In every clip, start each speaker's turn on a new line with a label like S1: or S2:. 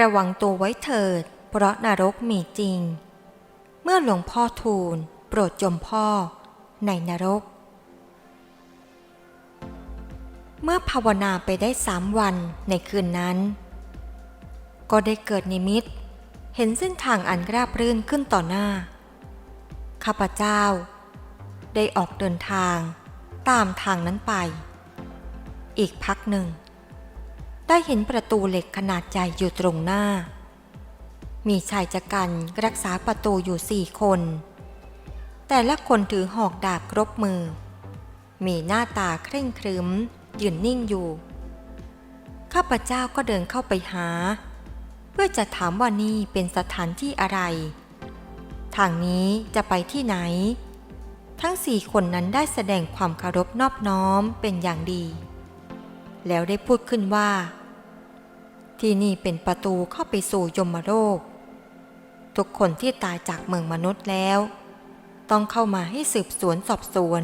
S1: ระวังตัวไว้เถิด เพราะนรกมีจริง เมื่อหลวงพ่อทูลโปรดจมพ่อในนรก เมื่อภาวนาไปได้สามวันในคืนนั้น ก็ได้เกิดนิมิต เห็นเส้นทางอันราบรื่นขึ้นต่อหน้า ข้าพเจ้า ได้ออกเดินทางตามทางนั้นไป อีกพักหนึ่ง ได้เห็นประตูเหล็กขนาดใหญ่อยู่ตรงหน้า มีชายจักรันรักษาประตูอยู่สี่คน แต่ละคนถือหอกดาบครบมือ มีหน้าตาเคร่งครึมยืนนิ่งอยู่ ข้าพเจ้าก็เดินเข้าไปหา เพื่อจะถามว่านี่เป็นสถานที่อะไร ทางนี้จะไปที่ไหน ทั้งสี่คนนั้นได้แสดงความเคารพนอบน้อมเป็นอย่างดี แล้วได้พูดขึ้นว่า ที่นี่เป็นประตูเข้าไปสู่ยมโลก ทุกคนที่ตายจากเมืองมนุษย์แล้ว ต้องเข้ามาให้สืบสวนสอบสวน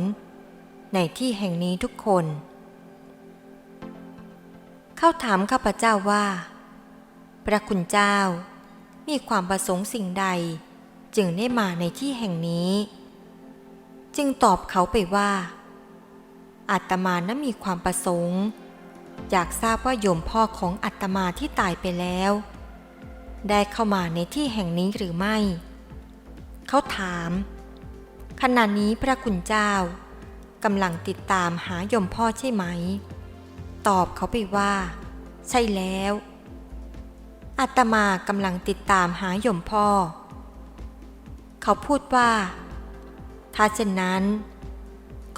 S1: ในที่แห่งนี้ทุกคน เข้าถามข้าพเจ้าว่า พระคุณเจ้า มีความประสงค์สิ่งใด จึงได้มาในที่แห่งนี้ จึงตอบเขาไปว่าอาตมานั้นมีความประสงค์ อยากทราบว่าโยมพ่อของอาตมาที่ตายไปแล้ว ได้เข้ามาในที่แห่งนี้หรือไม่ เขาถาม ขณะนี้พระคุณเจ้ากำลังติดตามหาโยมพ่อใช่ไหม ตอบเขาไปว่า ใช่แล้วอาตมากำลังติดตามหาโยมพ่อ เขาพูดว่า ถ้าเช่นนั้น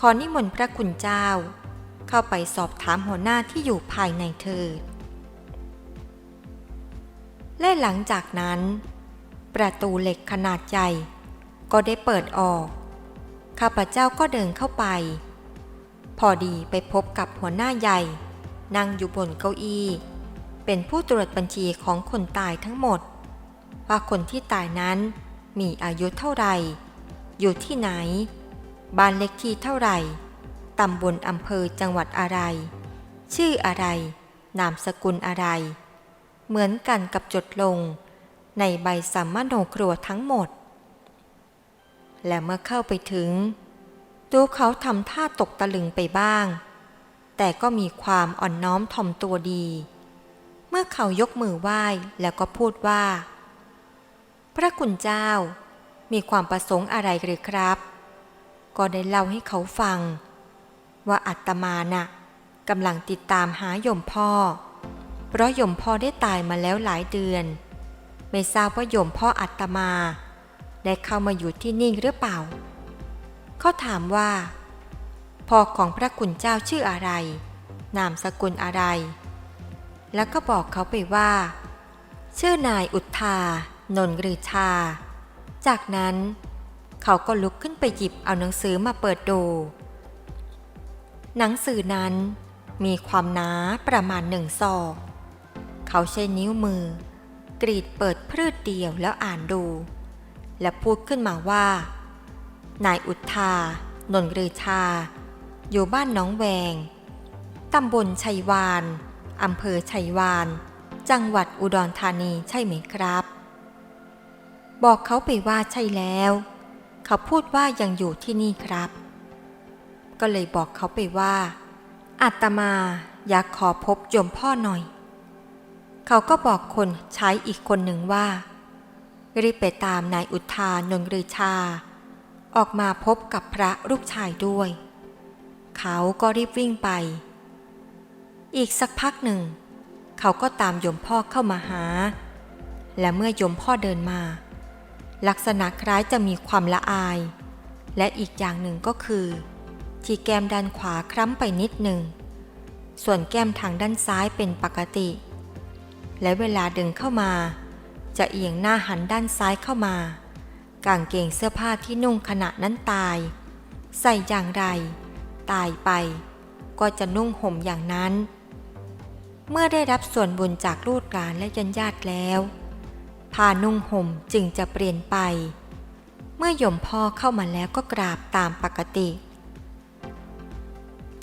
S1: ขอนิมนต์พระคุณเจ้า เข้าไปสอบถามหัวหน้าที่อยู่ภายในเถิดและหลังจากนั้น ประตูเหล็กขนาดใหญ่ก็ได้เปิดออก ข้าพเจ้าก็เดินเข้าไป พอดีไปพบกับหัวหน้าใหญ่ นั่งอยู่บนเก้าอี้ เป็นผู้ตรวจบัญชีของคนตายทั้งหมด ว่าคนที่ตายนั้นมีอายุเท่าไหร่ อยู่ที่ไหน บ้านเล็กที่เท่าไหร่ ตำบลอำเภอจังหวัดอะไร ชื่ออะไร นามสกุลอะไร เหมือนกันกับจดลง ในใบสัมมโนครัวทั้งหมด และเมื่อเข้าไปถึง ดูเขาทำท่าตกตะลึงไปบ้าง แต่ก็มีความอ่อนน้อมถ่อมตัวดี เมื่อเขายกมือไหว้แล้วก็พูดว่า พระคุณเจ้ามีความประสงค์อะไรหรือครับ ก็ได้เล่าให้เขาฟัง ว่าอัตมาน่ะกำลังติดตามหายมพ่อ เพราะยมพ่อได้ตายมาแล้วหลายเดือน ไม่ทราบว่ายมพ่ออัตมา ได้เข้ามาอยู่ที่นี่หรือเปล่า เขาถามว่า พ่อของพระคุณเจ้าชื่ออะไร นามสกุลอะไร แล้วก็บอกเขาไปว่า ชื่อนายอุทธานนท์หรือชา จากนั้น เขาก็ลุกขึ้นไปหยิบเอาหนังสือมาเปิดดู หนังสือนั้นมีความหนาประมาณหนึ่งศอก เขาใช้นิ้วมือ กรีดเปิดพืชเดียวแล้วอ่านดู และพูดขึ้นมาว่า นายอุทธานนทรือชา อยู่บ้านน้องแวง ตำบลชัยวาน อำเภอชัยวาน จังหวัดอุดรธานีใช่ไหมครับ บอกเขาไปว่าใช่แล้ว เขาพูดว่ายังอยู่ที่นี่ครับ ก็เลยบอกเขาไปว่าอาตมาอยากขอพบโยมพ่อหน่อย เขาก็บอกคนใช้อีกคนหนึ่งว่า รีบไปตามนายอุทานนทรือชา ออกมาพบกับพระลูกชายด้วย เขาก็รีบวิ่งไป อีกสักพักหนึ่ง เขาก็ตามโยมพ่อเข้ามาหา และเมื่อโยมพ่อเดินมา ลักษณะคล้ายจะมีความละอาย และอีกอย่างหนึ่งก็คือ ที่แก้มด้านขวาคล้ำไปนิดหนึ่ง ส่วนแก้มทางด้านซ้ายเป็นปกติ และเวลาดินเข้ามา จะเอียงหน้าหันด้านซ้ายเข้ามากางเกงเสื้อผ้าที่นุ่งขณะนั้นตาย ใส่อย่างไร ตายไป ก็จะนุ่งห่มอย่างนั้น เมื่อได้รับส่วนบุญจากลูกหลานและญาติญาติแล้วผ้านุ่งห่มจึงจะเปลี่ยนไป เมื่อโยมพ่อเข้ามาแล้วก็กราบตามปกติ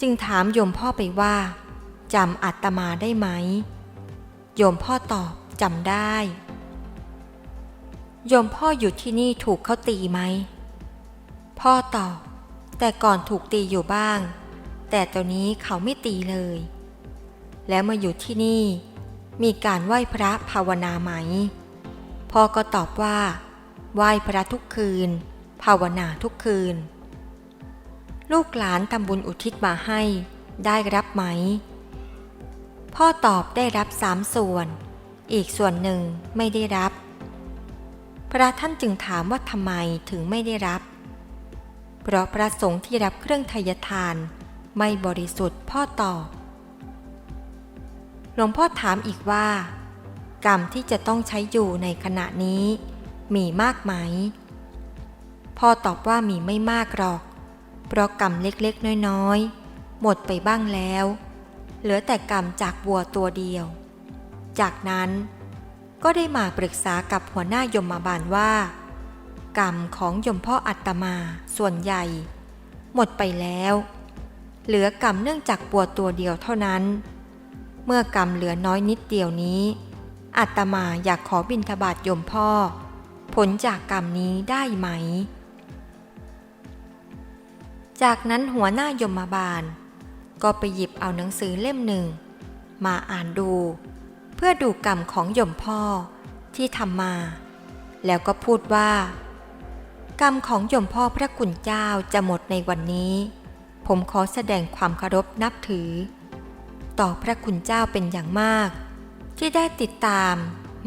S1: จึงถามโยมพ่อไปว่าจำอาตมาได้ไหม โยมพ่อตอบจำได้ โยมพ่ออยู่ที่นี่ถูกเขาตีไหม พ่อตอบ แต่ก่อนถูกตีอยู่บ้าง แต่ตอนนี้เขาไม่ตีเลย แล้วมาอยู่ที่นี่ มีการไหว้พระภาวนาไหม พ่อก็ตอบว่า ไหว้พระทุกคืน ภาวนาทุกคืน ลูกหลานทำบุญอุทิศมาให้ ได้รับไหม พ่อตอบได้รับสามส่วน อีกส่วนหนึ่งไม่ได้รับ พระท่านจึงถามว่าทำไมถึงไม่ได้รับ เพราะพระสงฆ์ที่รับเครื่องทยทานไม่บริสุทธิ์พ่อตอบ หลวงพ่อถามอีกว่า กรรมที่จะต้องใช้อยู่ในขณะนี้ มีมากไหม พ่อตอบว่ามีไม่มากหรอก เพราะกรรมเล็กๆ น้อยๆ หมดไปบ้างแล้ว เหลือแต่กรรมจากวัวตัวเดียว จากนั้นก็ได้มาปรึกษากับหัวหน้ายมมาบาลว่า กรรมของยมพ่ออัตมาส่วนใหญ่ หมดไปแล้ว เหลือกรรมเนื่องจากปัวตัวเดียวเท่านั้น เมื่อกรรมเหลือน้อยนิดเดียวนี้อัตมาอยากขอบิณฑบาตยมพ่อ ผลจากกรรมนี้ได้ไหม จากนั้นหัวหน้ายมบาล ก็ไปหยิบเอาหนังสือเล่มหนึ่ง มาอ่านดู เพื่อดูกรรมของยมพ่อที่ทำมา แล้วก็พูดว่า กรรมของยมพ่อพระคุณเจ้าจะหมดในวันนี้ ผมขอแสดงความเคารพนับถือ ต่อพระคุณเจ้าเป็นอย่างมาก ที่ได้ติดตาม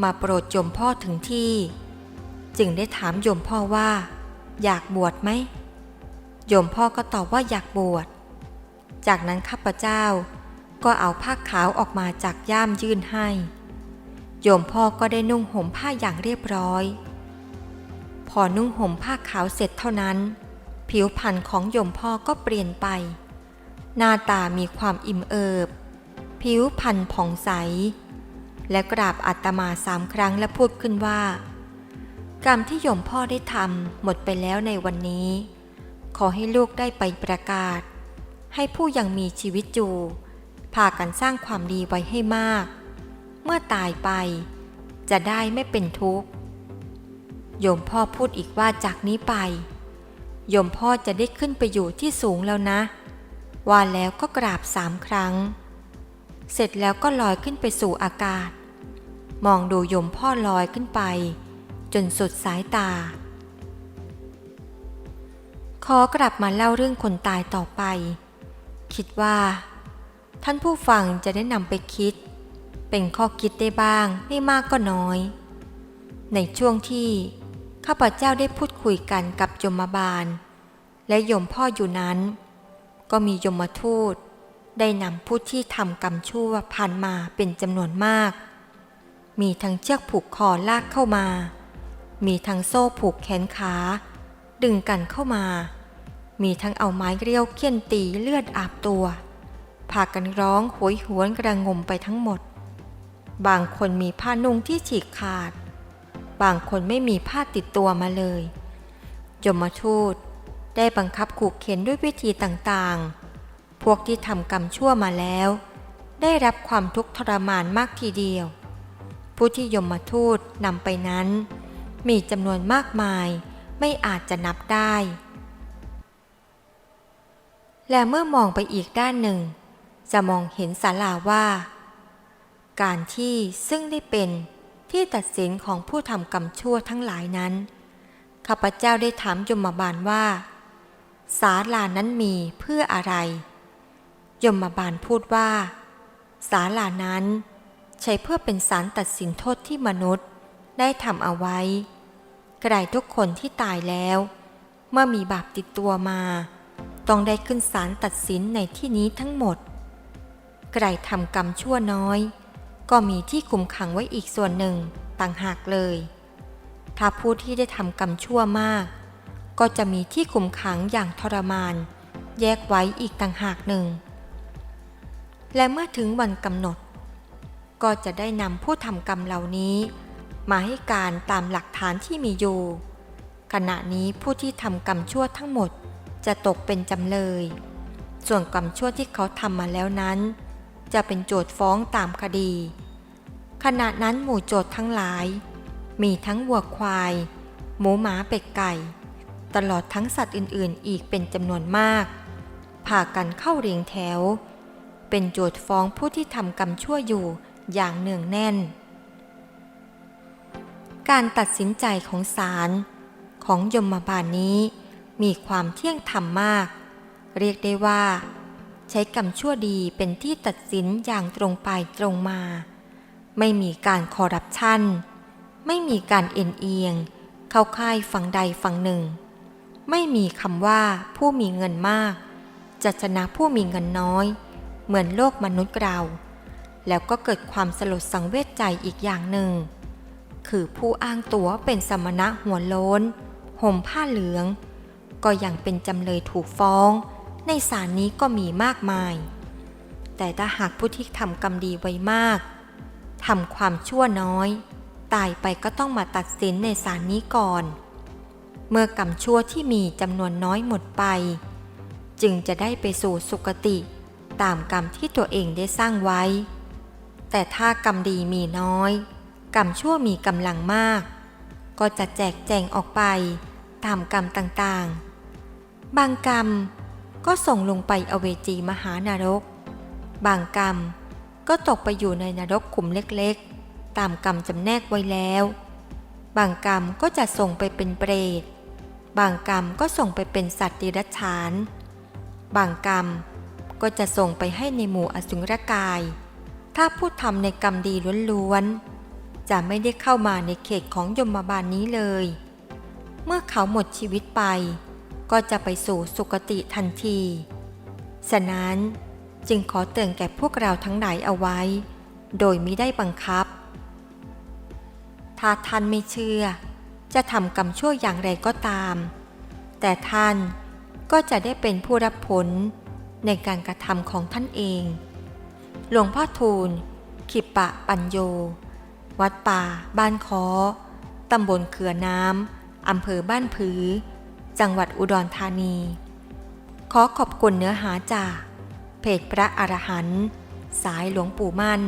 S1: มาโปรดยมพ่อถึงที่ จึงได้ถามยมพ่อว่า อยากบวชไหม โยมพ่อก็ตอบว่าอยากบวช จากนั้นข้าพเจ้าก็เอาผ้าขาวออกมาจากย่ามยื่นให้ โยมพ่อก็ได้นุ่งห่มผ้าอย่างเรียบร้อย พอนุ่งห่มผ้าขาวเสร็จเท่านั้น ผิวพรรณของโยมพ่อก็เปลี่ยนไป หน้าตามีความอิ่มเอิบ ผิวพรรณผ่องใส และกราบอาตมาสามครั้งและพูดขึ้นว่า กรรมที่โยมพ่อได้ทำหมดไปแล้วในวันนี้ ขอให้ลูกได้ไปประกาศ ให้ผู้ยังมีชีวิตอยู่พากันสร้างความดีไว้ให้มาก เมื่อตายไป จะได้ไม่เป็นทุกข์ โยมพ่อพูดอีกว่าจากนี้ไป โยมพ่อจะได้ขึ้นไปอยู่ที่สูงแล้วนะ ว่าแล้วก็กราบสามครั้ง เสร็จแล้วก็ลอยขึ้นไปสู่อากาศ มองดูโยมพ่อลอยขึ้นไป จนสุดสายตา ขอกลับมาเล่าเรื่องคนตายต่อไป คิดว่า ท่านผู้ฟังจะได้นำไปคิด เป็นข้อคิดได้บ้างไม่มากก็น้อย ในช่วงที่ข้าพเจ้าได้พูดคุยกันกับยมบาล และยมพ่ออยู่นั้น ก็มียมทูต ได้นำผู้ที่ทำกรรมชั่วผ่านมาเป็นจำนวนมาก มีทั้งเชือกผูกคอลากเข้ามา มีทั้งโซ่ผูกแขนขา ดึงกันเข้ามา มีทั้งเอาไม้เรียวเคี่ยนตีเลือดอาบตัวพากันร้องโหยหวนกระงมไปทั้งหมด บางคนมีผ้านุ่งที่ฉีกขาด บางคนไม่มีผ้าติดตัวมาเลยยมทูตได้บังคับขู่เข็นด้วยวิธีต่างๆ พวกที่ทำกรรมชั่วมาแล้ว ได้รับความทุกข์ทรมานมากทีเดียว ผู้ที่ยมทูตนำไปนั้น มีจำนวนมากมาย ไม่อาจจะนับได้ และเมื่อมองไปอีกด้านหนึ่ง จะมองเห็นศาลาว่า การที่ซึ่งได้เป็นที่ตัดสินของผู้ทำกรรมชั่วทั้งหลายนั้น ข้าพเจ้าได้ถามยมบาลว่า ศาลานั้นมีเพื่ออะไร ยมบาลพูดว่า ศาลานั้นใช้เพื่อเป็นสารตัดสินโทษที่มนุษย์ได้ทำเอาไว้ กระไรทุกคนที่ตายแล้ว เมื่อมีบาปติดตัวมา ต้องได้ขึ้นศาลตัดสินในที่นี้ทั้งหมด ใครทำกรรมชั่วน้อย ก็มีที่คุมขังไว้อีกส่วนหนึ่งต่างหากเลย ถ้าผู้ที่ได้ทำกรรมชั่วมาก ก็จะมีที่คุมขังอย่างทรมาน แยกไว้อีกต่างหากหนึ่ง และเมื่อถึงวันกำหนด ก็จะได้นำผู้ทำกรรมเหล่านี้ มาให้การตามหลักฐานที่มีอยู่ ขณะนี้ผู้ที่ทำกรรมชั่วทั้งหมดจะตกเป็นจำเลย ส่วนกรรมชั่วที่เขาทำมาแล้วนั้น จะเป็นโจทฟ้องตามคดี ขณะนั้นหมู่โจททั้งหลาย มีทั้งวัวควาย หมูหมาเป็ดไก่ ตลอดทั้งสัตว์อื่นๆ อีกเป็นจำนวนมากพากันเข้าเรียงแถว เป็นโจทฟ้องผู้ที่ทำกรรมชั่วอยู่อย่างเนืองแน่น การตัดสินใจของศาลของยมบาลนี้ มีความเที่ยงธรรมมาก เรียกได้ว่า ใช้กรรมชั่วดีเป็นที่ตัดสินอย่างตรงไปตรงมา ไม่มีการคอร์รัปชันไม่มีการเอ็นเอียง เข้าค่ายฝั่งใดฝั่งหนึ่ง ไม่มีคำว่าผู้มีเงินมาก จะชนะผู้มีเงินน้อย เหมือนโลกมนุษย์เรา แล้วก็เกิดความสลดสังเวชใจอีกอย่างหนึ่ง คือผู้อ้างตัวเป็นสมณะหัวโล้น ห่มผ้าเหลือง ก็ยังเป็นจำเลยถูกฟ้อง ในศาลนี้ก็มีมากมาย แต่ถ้าหากผู้ที่ทำกรรมดีไว้มากทำความชั่วน้อย ตายไปก็ต้องมาตัดสินในศาลนี้ก่อน เมื่อกรรมชั่วที่มีจำนวนน้อยหมดไป จึงจะได้ไปสู่สุคติ ตามกรรมที่ตัวเองได้สร้างไว้ แต่ถ้ากรรมดีมีน้อย กรรมชั่วมีกำลังมาก ก็จะแจกแจงออกไปตามกรรมต่างๆ บางกรรมก็ส่งลงไปอเวจีมหานรก บางกรรมก็ตกไปอยู่ในนรกขุมเล็กๆ ตามกรรมจำแนกไว้แล้ว บางกรรมก็จะส่งไปเป็นเปรต บางกรรมก็ส่งไปเป็นสัตว์ดิรัจฉาน บางกรรมก็จะส่งไปให้ในหมู่อสุรกาย ถ้าผู้ทำในกรรมดีล้วนๆ จะไม่ได้เข้ามาในเขตของยมบาลนี้เลย เมื่อเขาหมดชีวิตไป ก็จะไปสู่สุคติทันที ฉะนั้นจึงขอเตือนแก่พวกเราทั้งหลายเอาไว้ โดยมิได้บังคับ ถ้าท่านไม่เชื่อ จะทำกรรมชั่วอย่างไรก็ตาม แต่ท่านก็จะได้เป็นผู้รับผลในการกระทำของท่านเอง หลวงพ่อทูลขิปปะปัญโย วัดป่า บ้านคอตำบลเขือน้ำอำเภอบ้านผือ จังหวัดอุดรธานี ขอขอบคุณเนื้อหาจาก เพจพระอรหันต์สายหลวงปู่มั่น